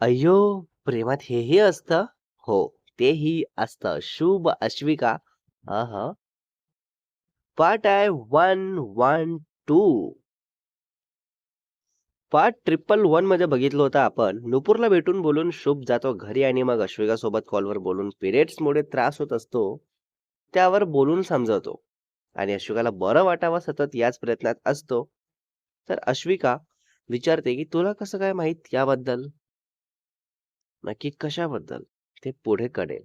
अय्यो! प्रेमात हेही असतं? हो, तेही असतं. शुभ अश्विका अह पार्ट आहे 112. पार्ट 111 मध्ये बघितलं होतं आपण. नुपूरला भेटून बोलून शुभ जातो घरी आणि मग अश्विका सोबत कॉलवर बोलून पिरियड्समुळे त्रास होत असतो, त्यावर बोलून समजावतो. आणि अश्विकाला बरं वाटावं सतत याच प्रयत्नात असतो. तर अश्विका विचारते, की "तुला कसं काय माहीत याबद्दल?" "नक्की कशाबद्दल?" "ते पुढे कळेल."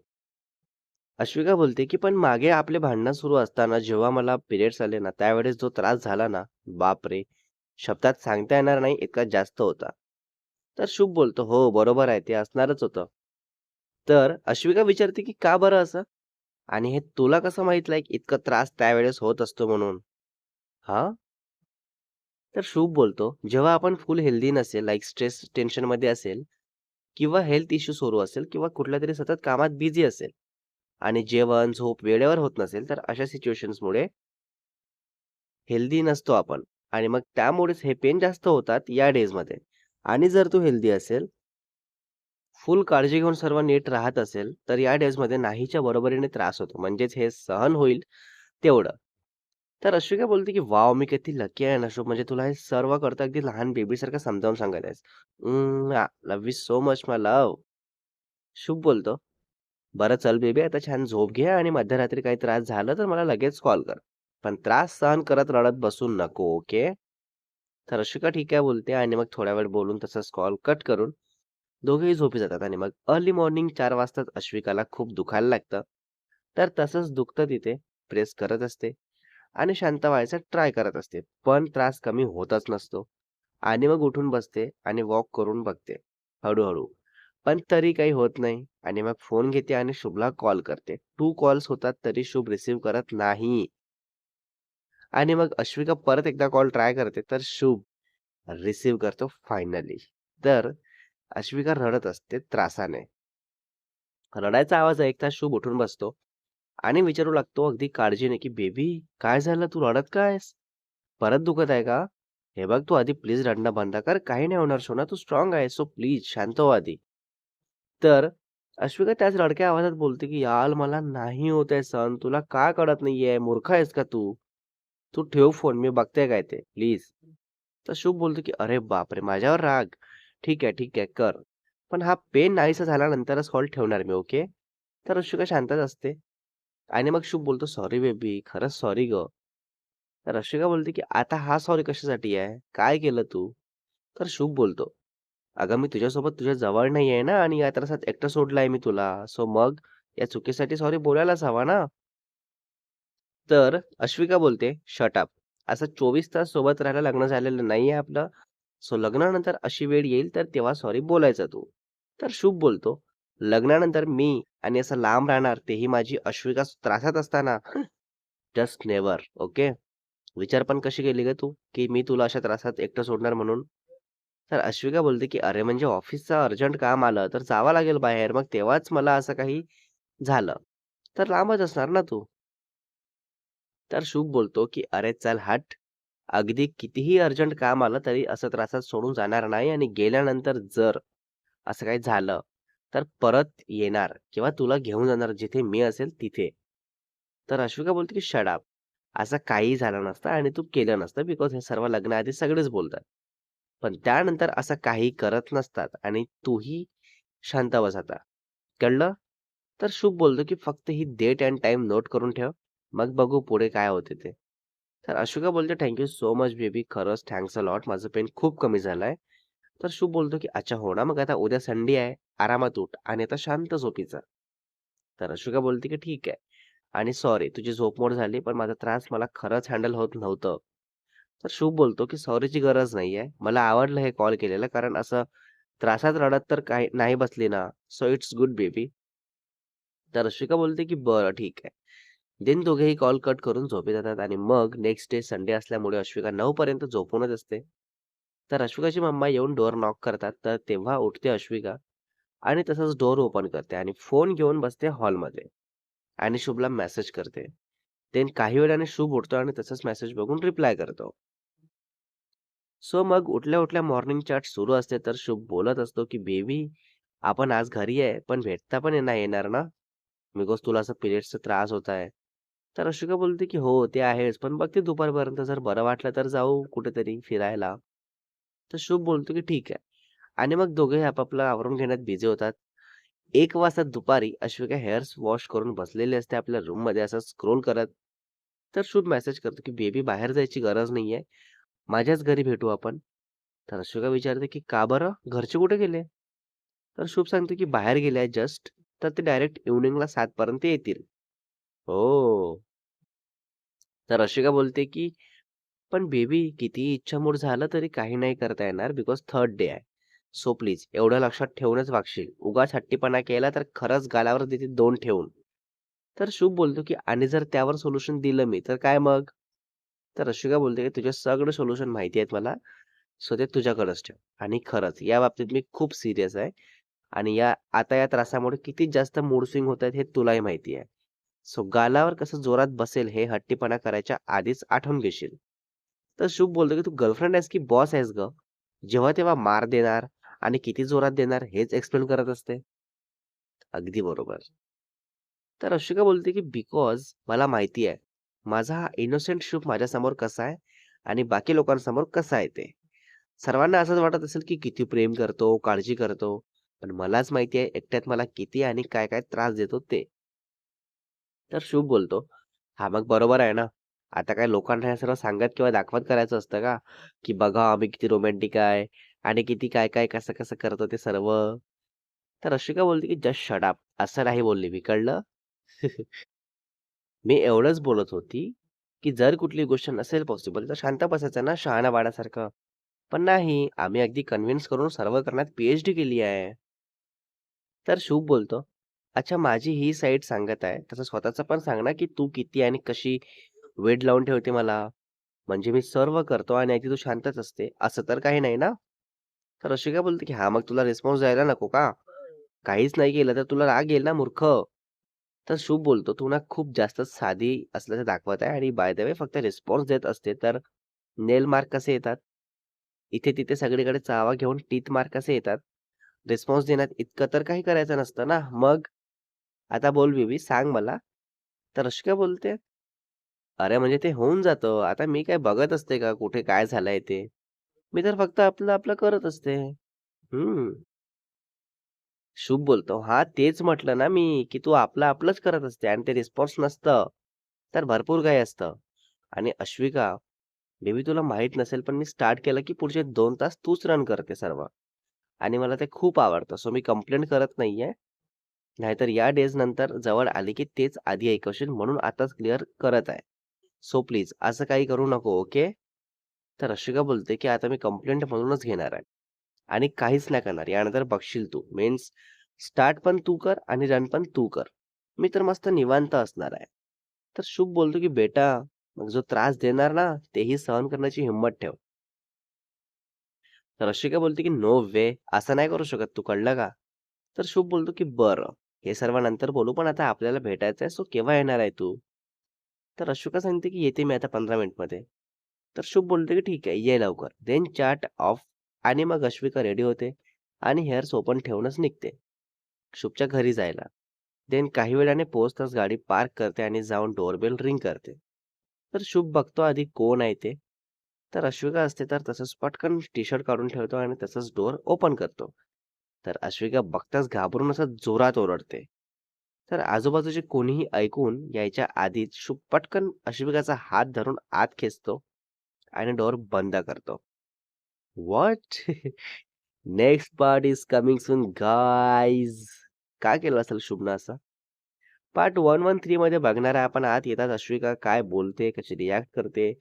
अश्विका बोलते, की "पण मागे आपले भांडणं सुरू असताना जेव्हा मला पिरियड्स आले ना, त्यावेळेस जो त्रास झाला ना, बापरे! शब्दात सांगता येणार नाही इतका जास्त होता." तर शुभ बोलतो, "हो, बरोबर आहे. ते असणारच होतं." तर अश्विका विचारते, की "का बरं असं? आणि हे तुला कसं माहीत लाइक इतका त्रास त्यावेळेस होत असतो म्हणून?" "हां?" तर शुभ बोलतो, "जेव्हा आपण फुल हेल्दी नसेल, लाइक स्ट्रेस, टेन्शनमध्ये असेल किंवा हेल्थ इश्यू सुरू असेल किंवा कुठल्या तरी सतत कामात बिझी असेल आणि जेवण, झोप वेळेवर होत नसेल, तर अशा सिच्युएशन्समुळे हेल्दी नसतो आपण आणि मग त्यामुळेच हे पेन जास्त होतात या डेजमध्ये. आणि जर तू हेल्दी असेल फुल काळजी घेऊन सर्व नीट राहत असेल, तर या डेजमध्ये नाहीच्या बरोबरीने त्रास होतो. म्हणजेच हे सहन होईल तेवढं." तर अश्विका बोलते, की वाव मी किती लकी आहे ना शुभ, म्हणजे तुला हे सर्व करता अगदी लहान बेबीसारखं समजावून सांगत आहेस. Love you so much my love Shubh बोलतो, "बरं चल बेबी आता छान झोप घे आणि मध्यरात्री काही त्रास झाला तर मला लगेच कॉल कर. पण त्रास सहन करत रडत बसू नको, ओके?" तर अश्विका ठीक आहे बोलते आणि मग थोड्या वेळ बोलून तसंच कॉल कट करून दोघेही झोपी जातात आणि मग अर्ली मॉर्निंग चार वाजताच अश्विकाला खूप दुखायला लागतं. तर तसंच दुखतं तिथे, प्रेस करत असते आणि शांत व्हायचा ट्राय करत असते. पण त्रास कमी होतच नसतो आणि मग उठून बसते आणि वॉक करून बघते हळूहळू पण तरी काही होत नाही आणि मग फोन घेते आणि शुभला कॉल करते. टू कॉल्स होतात तरी शुभ रिसीव्ह करत नाही. आणि मग अश्विका परत एकदा कॉल ट्राय करते, तर शुभ रिसीव्ह करतो फायनली. तर अश्विका रडत असते त्रासाने. रडायचा आवाज ऐकता शुभ उठून बसतो आणि विचारू लागतो अगदी काळजीने, की "बेबी काय झालं? तू रडत काय परत दुखत आहे का? हे बघ तू आधी प्लीज रडणं बंद कर. काही नाही होणार सोना. तू स्ट्रॉंग आहे सो प्लीज शांत हो आधी." तर अश्विका त्याच रडक्या आवाजात बोलते, की याल मला नाही होत आहे सहन. तुला का कळत नाहीये? मूर्ख आहेस का तू? तू ठेव फोन. मी बघते काय ते प्लीज." तर शुभ बोलतो, की "अरे बापरे! माझ्यावर राग. ठीक आहे, ठीक आहे. कर. पण हा पेन नाहीसा झाल्यानंतरच कॉल ठेवणार मी, ओके?" तर अश्विका शांतच असते आणि मग शुभ बोलतो, "सॉरी बेबी. खरंच सॉरी ग तर अश्विका बोलते, की "आता हा सॉरी कशासाठी आहे? काय केलं तू?" तर शुभ बोलतो, "अगं मी तुझ्यासोबत तुझ्या जवळ नाही आहे ना आणि या त्रासात एकटं सोडलाय मी तुला. सो मग या चुकीसाठी सॉरी बोलायलाच हवा ना." तर अश्विका बोलते, शटअप असं 24 तास सोबत राहायला लग्न झालेलं नाहीये आपलं. सो लग्नानंतर अशी वेळ येईल तर तेव्हा सॉरी बोलायचा तू." तर शुभ बोलतो, "लग्नानंतर मी आणि असं लांब राहणार तेही माझी अश्विका त्रासात असताना? Just never okay? विचार पण कशी केली ग तू, की मी तुला अशा त्रासात एकटं सोडणार म्हणून?" तर अश्विका बोलते, की "अरे म्हणजे ऑफिसचं अर्जंट काम आलं तर जावं लागेल बाहेर. मग तेव्हाच मला असं काही झालं. तर लांबच असणार ना तू." तर शुभ बोलतो, की "अरे चल हट. अगदी कितीही अर्जंट काम आलं तरी असं त्रासात सोडून जाणार नाही आणि गेल्यानंतर जर असं काही झालं, तर परत येणार किंवा तुला घेऊन जाणार जिथे मी असेल तिथे." तर अश्विका बोलते, की शडाप असं काहीही झालं नसतं आणि तू केलं नसतं बिकॉज हे सर्व लग्नाआधी सगळेच बोलतात. पण त्यानंतर असं काही करत नसतात आणि तूही शांत बस आता. कळलं?" तर शुभ बोलतो, की "फक्त ही डेट अँड टाइम नोट करून ठेव. मग बघू पुढे काय होते ते." तर अशोका बोलतो "thank you so much baby. खरंच थँक्स अ लॉट. माझं पेन खूप कमी झालंय." तर शुभ बोलतो, की "अच्छा हो ना. मग आता उद्या संडे आहे. आरामात उठ आणि आता शांत झोपीचा तर अश्विका बोलते, की "ठीक आहे. आणि सॉरी तुझी झोप मोड झाली, पण माझा त्रास मला खरंच हँडल होत नव्हतं." तर शुभ बोलतो, की "सॉरीची गरज नाही आहे मला आवडलं हे कॉल केलेलं कारण असं त्रासात रडत तर काही नाही बसली ना. So it's good baby." तर अश्विका बोलते, की "बरं ठीक आहे." दिन दोघेही कॉल कट करून झोपी जातात आणि मग नेक्स्ट डे संडे असल्यामुळे अश्विका नऊ पर्यंत झोपूनच असते. तर अश्विकाची मम्मा येऊन डोअर नॉक करतात. तर तेव्हा उठते अश्विका आणि तसंच डोअर ओपन करते आणि फोन घेऊन बसते हॉलमध्ये आणि शुभला मेसेज करते. देन काही वेळाने शुभ उठतो आणि तसंच मेसेज बघून रिप्लाय करतो. सो मग उठल्या-उठल्या मॉर्निंग चॅट सुरू असते, तर शुभ बोलत असतो, की "बेबी, आपण आज घरी आहे, पण भेटता पण नाही येणार ना? बिकॉज तुला असं पिरियड्सचा त्रास होत आहे." तर अश्विका बोलते, की "हो, ते आहेच, पण बघते दुपारपर्यंत जर बरं वाटलं तर जाऊ कुठेतरी फिरायला." तर शुभ बोलतो, की "ठीक आहे." आणि मग दोघेही आपापलं आवरून घेण्यात बिझी होतात. एक वाजता दुपारी अश्विका हेअर्स वॉश करून बसलेली असते आपल्या रूममध्ये असं स्क्रोल करत. तर शुभ मेसेज करतो, की "बेबी बाहेर जायची गरज नाही आहे माझ्याच घरी भेटू आपण." तर अश्विका विचारते, की "का बरं? घरचे कुठे गेले?" तर शुभ सांगतो, की "बाहेर गेले आहे जस्ट. तर ते डायरेक्ट इव्हनिंगला सातपर्यंत येतील." हो तर अश्विका बोलते, की "पण बेबी कितीही इच्छामूळ झालं तरी काही नाही करता येणार बिकॉज थर्ड डे आहे. सो प्लीज एवढं लक्षात ठेवूनच वागशील. उगाच हट्टीपणा केला तर खरंच गालावर देते दोन ठेवून." तर शुभ बोलतो, की "आणि जर त्यावर सोल्युशन दिलं मी तर काय मग?" तर अश्विका बोलते, की "तुझे सगळं सोल्युशन माहिती आहेत मला. सो ते तुझ्याकडेच ठेव." आणि खरंच या बाबतीत मी खूप सिरियस आहे आणि या आता या त्रासामुळे किती जास्त मूड स्विंग होत आहेत हे तुलाही माहिती आहे. सो गालावर कसं जोरात बसेल हे हट्टीपणा करायच्या आधीच आठवून घेशील. तर शुभ बोलतो, की "तू गर्लफ्रेंड आहेस की बॉस आहेस ग जेव्हा तेव्हा मार देणार आणि किती जोरात देणार हेच एक्सप्लेन करत असते." अगदी बरोबर. तर अशोका बोलते, की "बिकॉज मला माहिती आहे, माझा हा इनोसेंट शुभ माझ्यासमोर कसा आहे आणि बाकी लोकांसमोर कसा आहे ते. सर्वांना असंच वाटत असेल, की किती प्रेम करतो, काळजी करतो. पण मलाच माहिती आहे एकट्यात मला किती आणि काय-काय त्रास देतो ते." तर शुभ बोलतो, हा मग बरोबर आहे ना. आता काय लोकांना हे सर्व सांगत किंवा दाखवत करायचं असतं का? की बघा आम्ही किती रोमॅन्टिक आहे आणि किती काय-काय, कसं-कसं करतो ते सर्व." तर अश्विका बोलते, की "जस्ट शडाप असं नाही बोलली मी, कळलं? मी एवढंच बोलत होती, की जर कुठली गोष्ट नसेल पॉसिबल तर शांत बसायचं ना शहाणा बाळासारखं. पण नाही, आम्ही अगदी कन्व्हिन्स करून सर्व करण्यात पी-एच-डी केली आहे. तर शुभ बोलतो, "अच्छा माझी ही साईड सांगत आहे, तसं स्वतःचं पण सांग ना, की तू किती आणि कशी वेड लावून ठेवते मला. म्हणजे मी सर्व करतो आणि अगदी तू शांतच असते, असं तर काही नाही ना?" तर अश्विका बोलते, की "हां, मग तुला रिस्पॉन्स द्यायला नको का? काहीच नाही केलं तर तुला राग येईल ना मूर्ख." तर शुभ बोलतो, "तू ना खूप जास्तच साधी असल्याचं दाखवत आहे आणि बाय द वे फक्त रिस्पॉन्स देत असते तर नेल मार्क कसे येतात? इथे-तिथे सगळीकडे चावा घेऊन टीथ मार्क कसे येतात? रिस्पॉन्स देण्यात इतकं तर काही करायचं नसतं ना. मग आता बोल बेबी सांग मला." तर अश्विका बोलते, "अरे म्हणजे ते होऊन जातं. आता मी काय बघत असते का कुठे काय झालंय ते? मी तर फक्त आपलं-आपलं करत असते." हं. शुभ बोलतो, "हां, तेच म्हटलं ना मी, की तू आपलं-आपलंच करत असते आणि ते रिस्पॉन्स नसतं, तर भरपूर काही असतं." आणि अश्विका, "बेबी तुला माहीत नसेल, पण मी स्टार्ट केलं की पुढचे 2 तास तूच रन करते सर्व आणि मला ते खूप आवडतं. सो मी कंप्लेंट करत नाहीये. नाहीतर या डेज नंतर जवळ आली की तेच आधी ऐकवशील म्हणून आताच क्लिअर करत आहे. सो प्लीज असं काही करू नको, ओके?" तर रशिका बोलते, की "आता मी कंप्लेंट म्हणूनच घेणार आहे आणि काहीच नाही करणार. यानंतर बघशील तू. मीन्स स्टार्ट पण तू कर आणि रन पण तू कर. मी तर मस्त निवांत असणार आहे." तर शुभ बोलतो, की "बेटा, मग जो त्रास देणार ना, तेही सहन करण्याची हिंमत ठेव." तर रशिका बोलते, की "नो वे! असं नाही करू शकत तू, कळलं का?" तर शुभ बोलतो, की "बरं, हे सर्व नंतर बोलू, पण आता आपल्याला भेटायचं आहे, सो केव्हा येणार आहे तू?" तर अशोका सांगते, की "येते मी आता 15 मिनिटमध्ये." तर शुभ बोलतो, की "ठीक आहे, ये लवकर." देन चार्ट ऑफ आणि मग अश्विका रेडी होते आणि हेअर्स ओपन ठेवूनच निघते, शुभच्या घरी जायला. देन काही वेळाने पोहोचताच गाडी पार्क करते आणि जाऊन डोरबेल रिंग करते. तर शुभ बघतो आधी कोण आहे ते. तर अश्विका असते तर तसंच पटकन टी-शर्ट काढून ठेवतो आणि तसंच डोअर ओपन करतो. तर अश्विका बघताच घाबरून असं जोरात ओरडते. तर आजूबाजूचे कोणीही ऐकून यायच्या आधीच शुभ पटकन अश्विकाचा हात धरून आत खेचतो आणि डोर बंद करतो. What next part is coming soon guys. का केलं असेल शुभना असं? पार्ट 113 मध्ये बघणार आहे आपण आत येतात अश्विका काय बोलते, कशी रिॲक्ट करते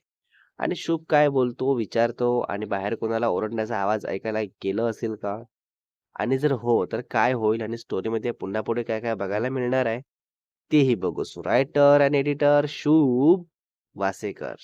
आणि शुभ काय बोलतो, विचारतो आणि बाहेर कोणाला ओरडण्याचा आवाज ऐकायला गेलं असेल का? आणि जर हो, तर काय होईल आणि स्टोरीमध्ये पुन्हा पुढे काय-काय बघायला मिळणार आहे, तेही बघू. रायटर आणि एडिटर शुभ वासेकर.